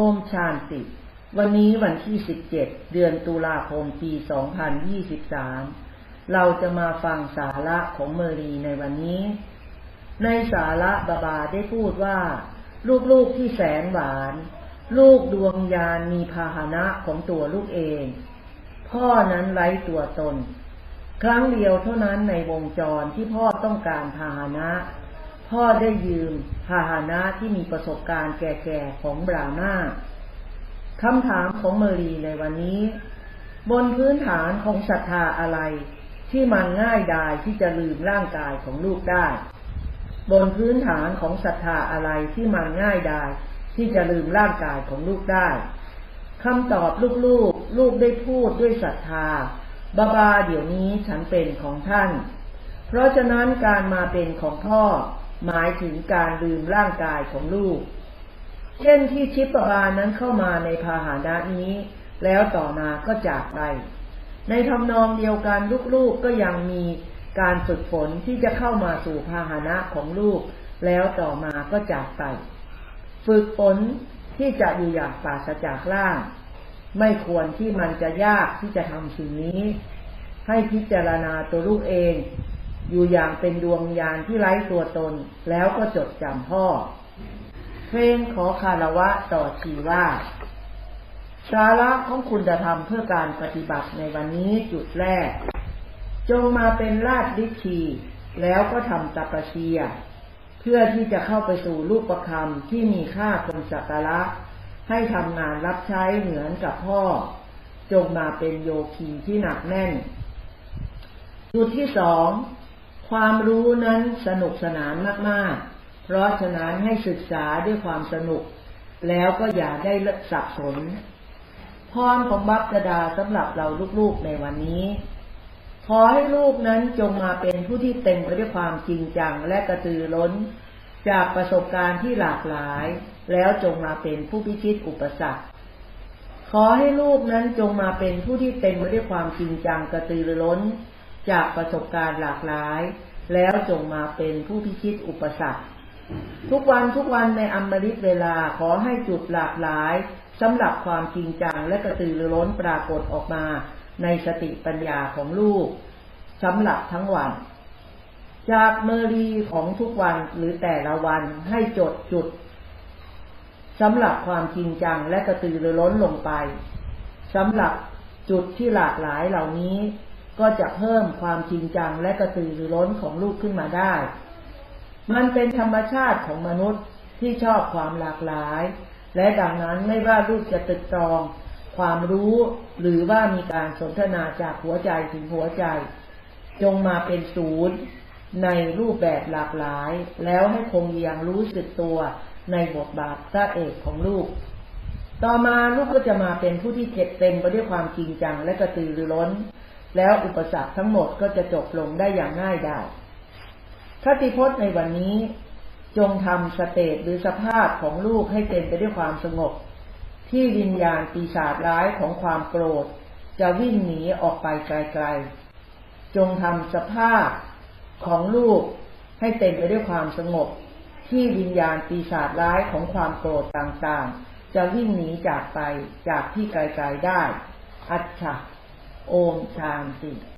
โอมชาติ วันนี้วันที่ 17 เดือนตุลาคม ปี 2023 เราจะมาฟังสาระของเมรีในวันนี้ ในสาระบาบาได้พูดว่า ลูกๆที่แสนหวาน ลูกดวงยานมีพาหนะของตัวลูกเอง พ่อนั้นไร้ตัวตน ครั้งเดียวเท่านั้นในวงจรที่พ่อต้องการพาหนะ พ่อได้ยืมพาหนะที่มีประสบการณ์แก่ๆของบรามาคำถามของเมรีในวันนี้ บนพื้นฐานของศรัทธาอะไร ที่มันง่ายดายที่จะลืมร่างกายของลูกได้ บนพื้นฐานของศรัทธาอะไรที่มันง่ายดายที่จะลืมร่างกายของลูกได้คำตอบลูกๆลลูกได้พูดด้วยศรัทธาบาบาเดี๋ยวนี้ฉันเป็นของท่าน เพราะฉะนั้นการมาเป็นของพ่อ หมายถึงการลืมร่างกายของลูก เช่นที่ชิปบานั้นเข้ามาในพาหานะนี้ แล้วต่อมาก็จากไป ในทำนองเดียวกันลูกๆก็ยังมีการฝึกฝนที่จะเข้ามาสู่พาหานะของลูก แล้วต่อมาก็จากไป ฝึกฝนที่จะอยู่อย่างปราศจากล่าง ไม่ควรที่มันจะยากที่จะทำสิ่งนี้ ให้พิจารณาตัวลูกเอง อยู่อย่างเป็นดวงยานที่ไร้ตัวตน แล้วก็จดจำพ่อ เพลงขอคารวะต่อชีว่า สาระของคุณจะทำเพื่อการปฏิบัติในวันนี้จุดแรก จงมาเป็นราชดิชีแล้วก็ทำตัปเชีย เพื่อที่จะเข้าไปสู่รูปประคำที่มีค่าคนสักการะให้ทำงานรับใช้เหมือนกับพ่อ จงมาเป็นโยคีที่หนักแน่น จุดที่สอง ความรู้นั้นสนุกสนานมากๆ เพราะฉะนั้นให้ศึกษาด้วยความสนุก แล้วก็อย่าได้สับสนพรของบัพกดาสำหรับเราลูกๆในวันนี้ ขอให้ลูกนั้นจงมาเป็นผู้ที่เต็มไปด้วยความจริงจังและกระตือร้น จากประสบการณ์ที่หลากหลาย แล้วจงมาเป็นผู้พิชิตอุปสรรค ขอให้ลูกนั้นจงมาเป็นผู้ที่เต็มไปด้วยความจริงจังกระตือร้น จากประสบการณ์หลากหลาย แล้วจงมาเป็นผู้พิชิตอุปสรรค ทุกวันทุกวันในอมฤตเวลาขอให้จุดหลากหลายสำหรับความจริงจังและกระตือรือร้นปรากฏออกมาในสติปัญญาของลูกสำหรับทั้งวัน จากเมรีของทุกวันหรือแต่ละวันให้จดจุดสำหรับความจริงจังและกระตือรือร้นลงไปสำหรับจุดที่หลากหลายเหล่านี้ ก็จะเพิ่มความจริงจังและกระตือรือร้นของลูกขึ้นมาได้ มันเป็นธรรมชาติของมนุษย์ที่ชอบความหลากหลาย และดังนั้นไม่ว่าลูกจะตึกตรอง ความรู้หรือว่ามีการสนทนาจากหัวใจถึงหัวใจ จงมาเป็นศูนย์ในรูปแบบหลากหลาย แล้วให้คงยังรู้สึกตัวในบทบาทพระเอกของลูก ต่อมาลูกก็จะมาเป็นผู้ที่เก็บเต็มไปด้วยความจริงจังและกระตือรือร้น แล้วอุปสรรคทั้งหมดก็จะจบลงได้อย่างง่ายดายคติพจน์ในวันนี้จงทำสเตตหรือสภาพของลูกให้เต็มไปด้วยความสงบ ที่วิญญาณปีศาจร้ายของความโกรธ จะวิ่งหนีออกไปไกลๆ จงทำสภาพของลูกให้เต็มไปด้วยความสงบ ที่วิญญาณปีศาจร้ายของความโกรธต่างๆ จะวิ่งหนีจากไปจากที่ไกลๆได้ อัจฉะ โอมชานติ